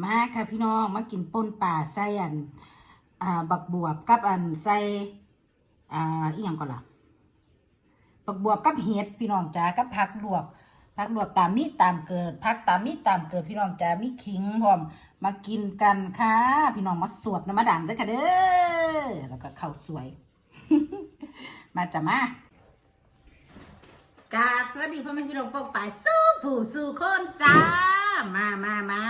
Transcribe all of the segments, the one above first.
มาค่ะพี่น้องมากินป่นป่าใส่อันอ่าบักบวบกับอันใส่อ่าอีหยังก่อนล่ะบักบวบกับเห็ดพี่น้องจ้ากับผักลวกผักลวกตามมีตามเกิดผักตามมีตามเกิดพี่น้องจ้ามีขิงพร้อมมากินกันค่ะ พี่น้องมาสวดน้ำมาดามด้วยค่ะเด้อแล้วก็ข้าวสวย มาจ้ะมากาบสวัสดีพ่อแม่พี่น้องปกป่ายสู้ผู้สู้คนจ้า มามามา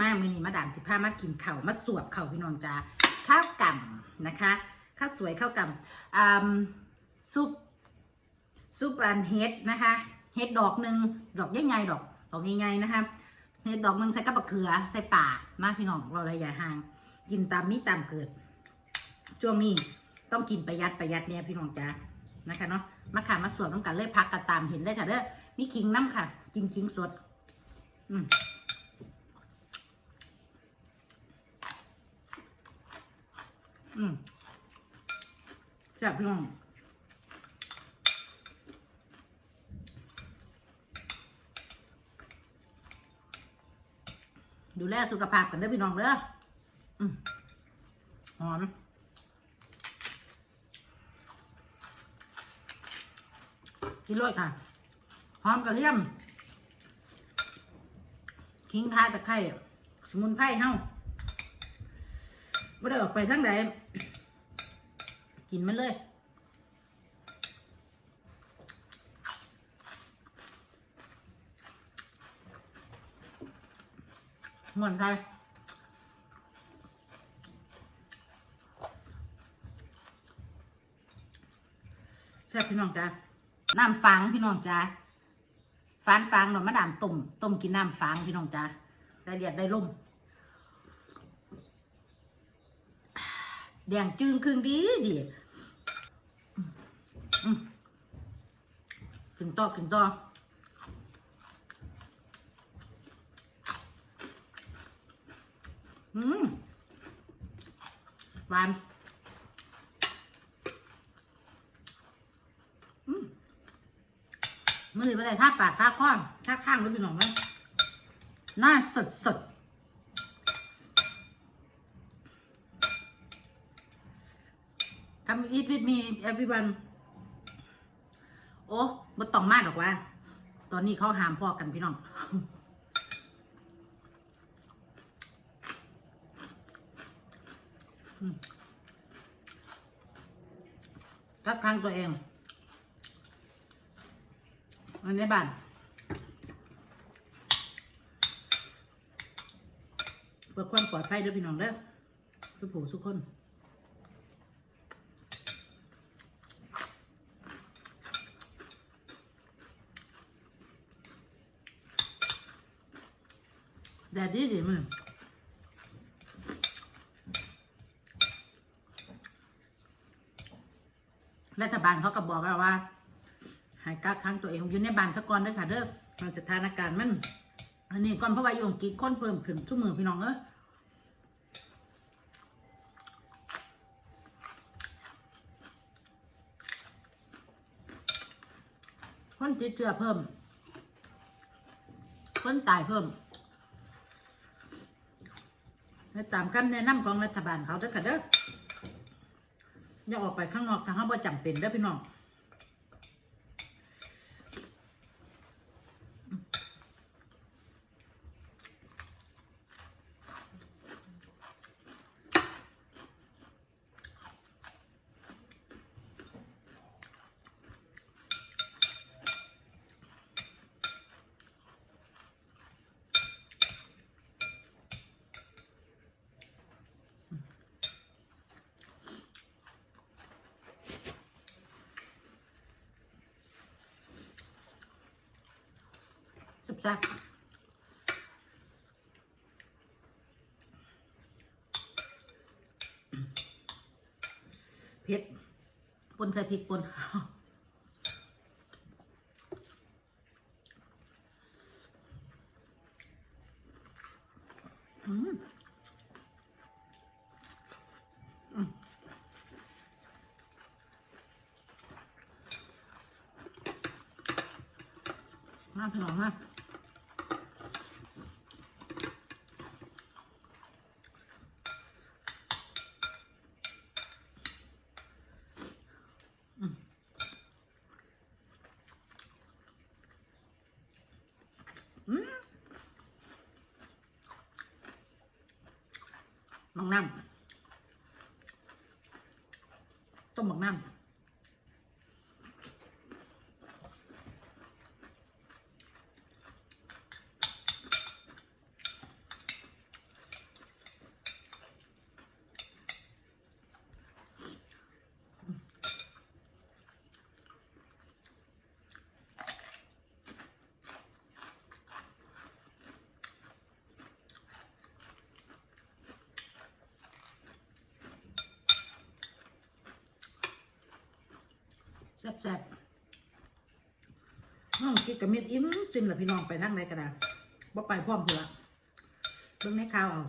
มามือนี้มาด่านสิพามากินเข่ามาสวบเข่าพี่น้องจ้าข้าวก่ำนะคะข้าวสวยข้าวก่ำซุปซุปอันเฮ็ดนะคะเฮ็ดดอกหนึ่งดอกใหญ่ๆดอกดอกใหญ่ๆนะคะเฮ็ดดอกหนึ่งใส่กับบักเขือใส่ป่ามาพี่น้องเราระยะห่าง กินตามมีตามเกิดช่วงนี้ต้องกินประหยัดประหยัดเนี่ยพี่น้องจ้านะคะเนาะมาขามาสวดน้ำกันเลยพักกันตามเห็นได้ค่ะเด้อมีขิงน้ำค่ะ กินขิงสด อืมแซ่บพี่น้องดูแลสุขภาพกันเด้พี่น้องเด้ออืมหอม กินเลยค่ะ หอมกระเทียม ขิงทาตะไคร้สมุนไพรเฮาไม่ได้ออกไปทั้งใดกินมันเลย เหมือนไทยแซ่บพี่น้องจ้าน้ำฟางพี่น้องจ้า ฟานฟางหน่อมะดามต้มต้มกินน้ำฟางพี่น้องจ้าได้เลียดได้ล่มแดงจึงครึ่งดีดีกินต่อกินต่ออืมหวานอืมมือ นี้ไม่ได้ท่าปากท่าค้อนท่าข้างไว้เป็นหนองไหมหน้าสดสดทำอีทวิทมี everyone โอ้บ่ต้องมาดอกว่า ตอนนี้เขาหามพ่อกันพี่น้องกักขังตัวเอง อันนี้บ้านเพื่อความปลอดภัยเด้อพี่น้องเด้อสุขผูสุขคนแดดดีดีมึงรัฐบาลเขาก็บอกแล้วว่า ให้กักขังตัวเองอยู่ในบ้านสะก่อนเด้อค่ะเด้อมันสถานการณ์มัน อันนี้ก่อนเพราะว่าอยู่อังกฤษคนเพิ่มขึ้นทุกมือพี่น้องเอ้ยคนติดเชื้อเพิ่ม คนตายเพิ่มและตามคำแนะนำของรัฐบาลเขาเด้อค่ะเด้ออย่าออกไปข้างนอกทางเขาบ่จำเป็นเด้อพี่น้อง สุบซับเผ็ดปนใส่พริกปนอืมอืมมาพี่น้องมา มังน้ำต้มบักน้ำ แซ่บๆน้องกินกับเม็ดอิ่มซิมละพี่น้องไปนั่งไหนก็ได้บ่ไปพร้อมเพื่อเบิ่งในข่าวเอา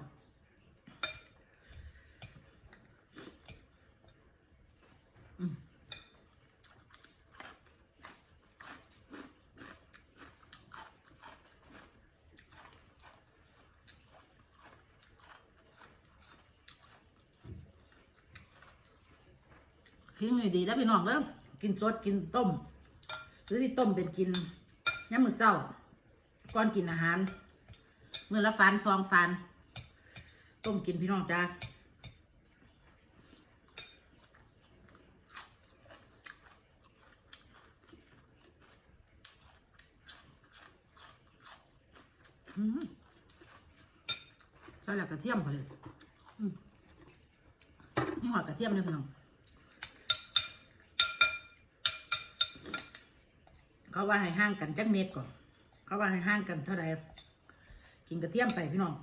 ทิ้งให้ดีแล้วพี่น้องเด้อ กินสดกินต้ม หรือที่ต้มเป็นกินย้ำมือเศร้าก่อนกินอาหารเมื่อละฟันซองฟันต้มกินพี่น้องจ้าอืมใส่แล้วกระเทียมพอเลยอืมนี่หอดกระเทียมเลยพี่น้อง เขาว่าให้ห่างกันจักเม็ดก่อนเขาว่าให้ห่างกันเท่าไรกินกระเทียมไปพี่น้อง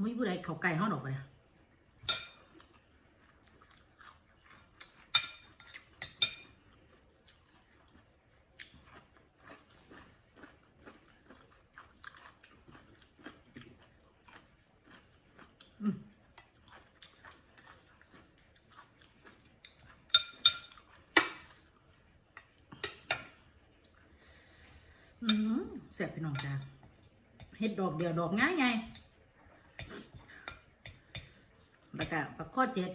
มุ้ยผู้ใดเขาไก่ห้องดอกไปเนี่ยมอื มแซ่บพี่น้องจ้าเฮ็ดดอกเดียวดอกง่ายไงแล้วก็ปักข้อเจ็ด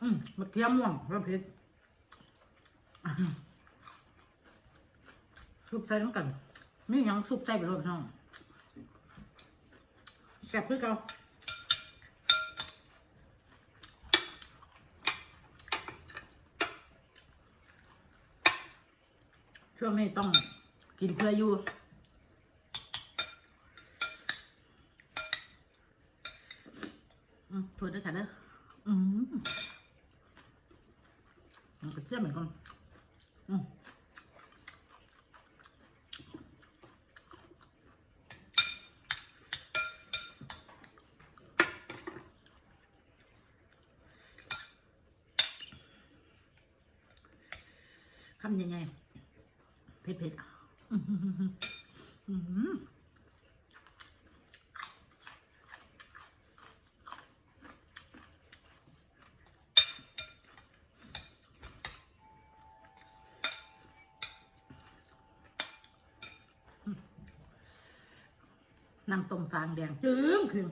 อืมมะเขือม่วงแล้วเพ็ดซุปใส่น้ำกันนี่ยังซุปใส่ไปรวมน้องแซ่บคือเก่า ช่วงนี้ต้องกินเพื่ออยู่ อืมโทษด้วยค่ะเด้ออืมมันกระเทียมเหมือนกันอืมคำยังไง เผ็ดๆอื้อหือหือหือหือน้ำต้มฟางแดงจึ้งคือ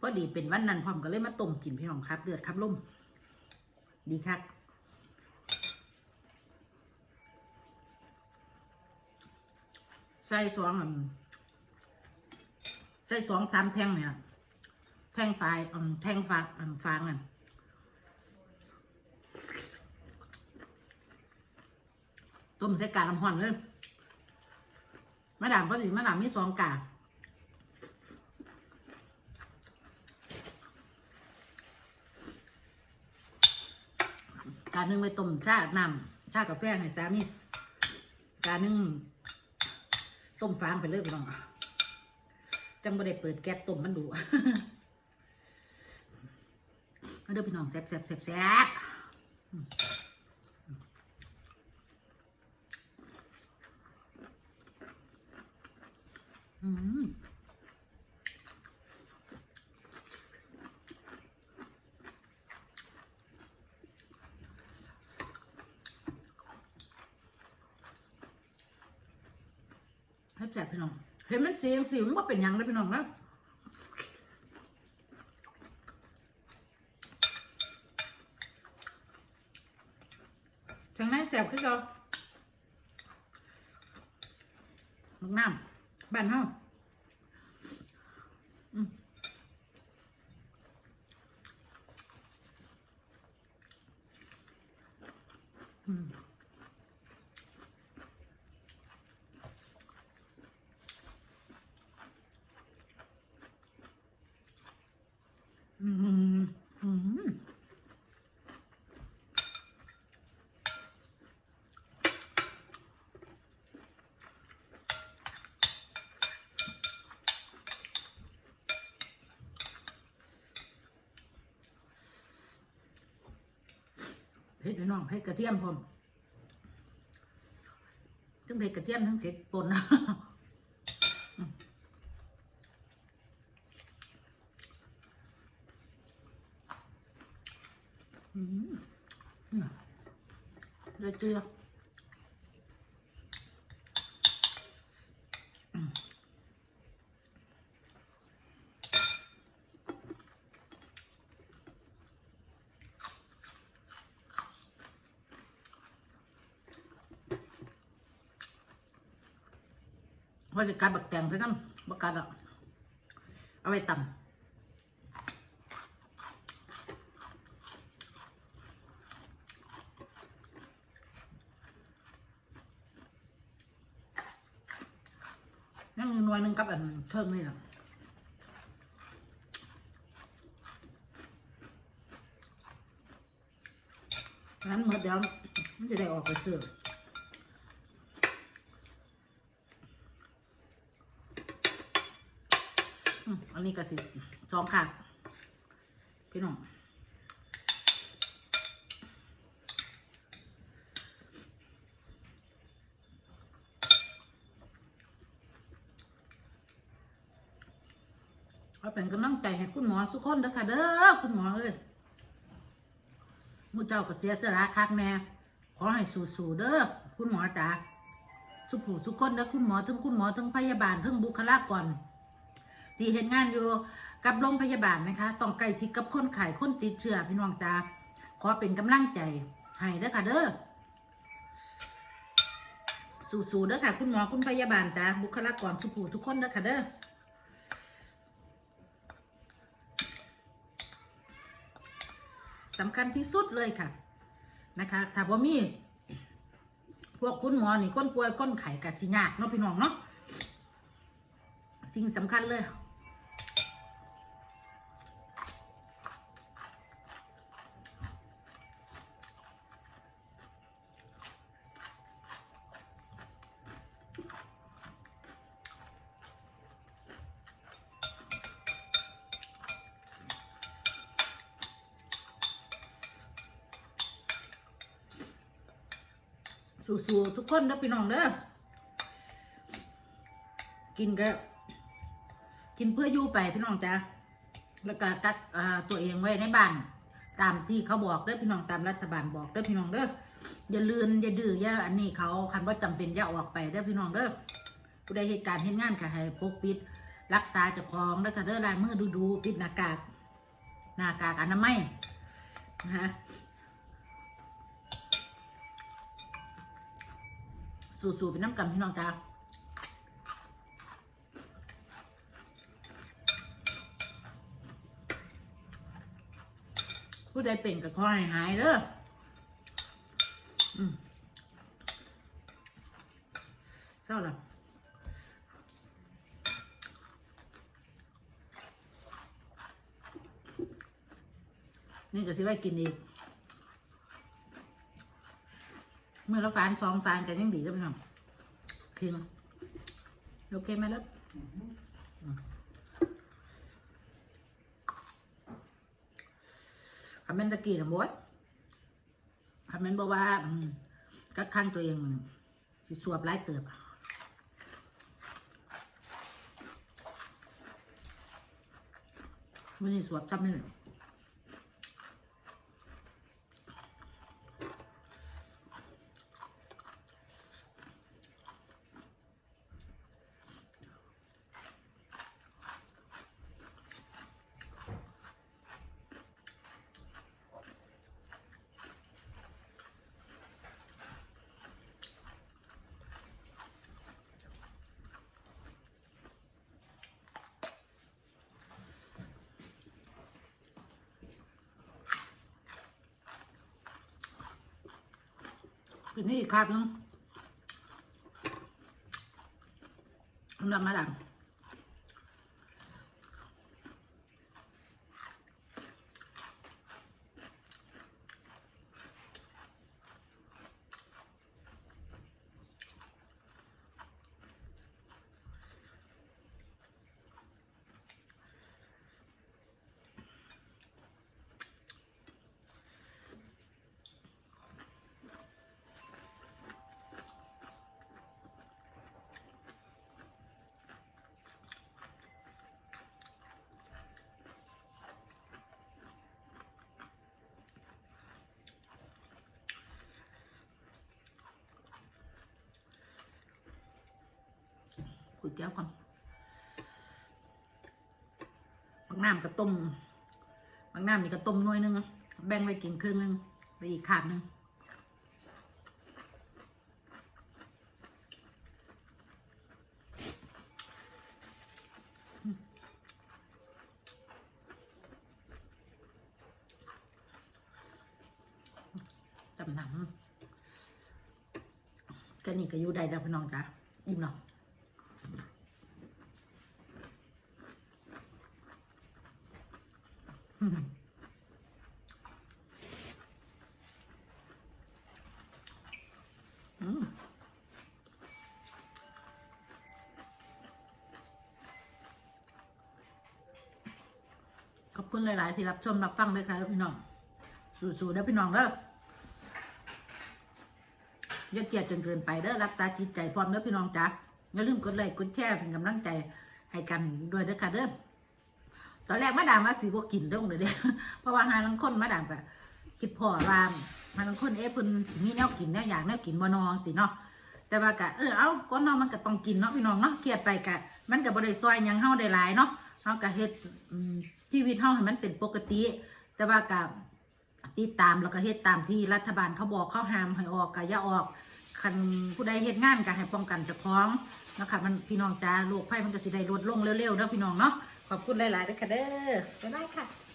พอ ดีเป็นวันนั้นพร้อมก็เลยมาต้มกินพี่น้องครับ เลือดครับล่มดีครับใส่สองใส่สองสามแท่งเนี่ยแท่งไฟแท่งฟางฟางอะต้มใส่กาลำห่อนเลยมาดามพอดีมาดามมีสองกา กาหนึ่งไปต้มชาน้ำชากาแฟให้สามีกาหนึ่งต้มฟางไปเลยพี่น้องจังบ่ได้เปิดแก๊สต้มมันดูมาเด้อพี่น้องแซ่บแซ่บแซ่บแซ่บอืมให้แซ่บ พี่น้อง เห็นมันสียงสีมันว่าเป็นยังเลยพี่น้องแล้วกจังนั้นแสบขึ้นเราลูกน้ำบ้านเฮาอืมอืมอืมอืม เผ็ด พี่น้องเผ็ดกระเทียมพร้อมทั้งเผ็ดกระเทียมทั้งเผ็ดป่นอืมอืมเลยเจือ ว่าจะกัดบักแตงใช่ไหมบักกัดอะเอาไว้ตำนั่งอยู่หน่วยหนึงกับอันเครื่องนี่แหละงั้นหมดเดี๋ยวมันจะได้ออกไปซื้อ อันนี้ก็สิสองขาดพี่น้องเอาเป็นกำลังใจให้คุณหมอสุกคนเด้อค่ะ เด้อคุณหมอเอ้ยมูเจ้าก็เสียสละคักแม่ขอให้สู้ๆเด้อคุณหมอจ๋าสุผู้สุกคนเด้อคุณหมอทั้งคุณหมอทั้งพยาบาลทั้งบุคลากร ที่เห็นงานอยู่กับโรงพยาบาลนะคะ ต้องใกล้ชิดกับคนไข้คนติดเชื้อพี่น้องจ้าขอเป็นกำลังใจให้เด้อค่ะเด้อสู้ๆเด้อค่ะ คุณหมอคุณพยาบาลจ้าบุคลากรสุผู้ทุกคนเด้อค่ะเด้อสำคัญที่สุดเลยค่ะนะคะถ้าว่มีพวกคุณหมอนี่คนป่วยคนไข้กัดชิยากเนาะพี่น้องเนาะสิ่งสำคัญเลย สู้ๆทุกคนเด้อพี่น้องเด้อกินก็กินเพื่ออยู่ไปพี่น้องจ้าแล้วก็กักตัวเองไว้ในบ้านตามที่เขาบอกเด้อพี่น้องตามรัฐบาลบอกเด้อพี่น้องเด้ออย่าลืนอย่าดื้ออย่าอันนี้เขาคันว่าจำเป็นอย่าออกไปเด้อพี่น้องเด้อผู้ใดเหตุการณ์เห็นงานก็ให้ปกปิด รักษาเจ้าของแล้วก็เด้อลายมือดูดูปิดหน้ากากหน้ากากอนามัยนะฮะ สู่ๆเป็นน้ำกำพี่น้องจ้าผู้ใดเป็นก็ขอให้หายเด้อเศร้าละนี่ก็สิไว้กินอีก เมื่อเราฟานสองฟานกันยังดีแล้วพี่น้องโอเคไหมโอเคไหมแล้วคำเมนตะกี้นะบอยคำเมนบอกว่ากักขังตัวเองสิสวบไล่เติบไม่ได้สวบจำนี่ คืนนี้อีกครับนึงสำมาดัง วยเตี๋ยวก่อนบางน้ำก็ต้มบางน้ำนี่ก็ต้มน้อยนึง แบ่งไว้กินครึ่งนึง ไปอีกขาดนึงจำหนังก็นี่ก็อยู่ได้แล้วพี่น้องจ้ะอิ่มเนาะอืมอืม ขอบคุณหลาย ๆ ที่รับชมรับฟังด้วยค่ะพี่น้อง สู้ๆเด้อพี่น้องเด้ออย่าเกลียดจนเกินไปเด้อรักษาจิตใจพร้อมเด้อพี่น้องจ้าอย่าลืมกดไลค์กดแชร์เป็นกำลังใจให้กันด้วยเด้อค่ะเด้อ ตอนแรกมาดามว่าสีบวกินเด้งเลยเด้เพราะว่าหาลังคนมาดามก็คิดพอว่าหาลังคนเอ๊ะเพิ่นสิมีแนวกินแนวอยากแนวกินบ่นองสิเนาะแต่ว่ากะเออเอาก็นอนมันก็ต้องกินเนาะพี่น้องเนาะเครียดไปกะมันก็บ่ได้ซอยยังเฮาได้หลายเนาะเฮาก็เฮ็ดชีวิตเฮาให้มันเป็นปกติ แต่ว่ากะติดตามแล้วก็เฮ็ดตามที่รัฐบาลเขาบอกเขาห้ามให้ออกก็อย่าออกคันผู้ใดเฮ็ดงานก็ให้ป้องกันเจ้าของนะคะมันพี่น้องจ้าโรคภัยมันก็สิได้ลดลงเร็วๆเนาะพี่น้องเนาะ ขอบคุณหลายๆด้วยค่ะเด้อบ๊ายบายค่ะ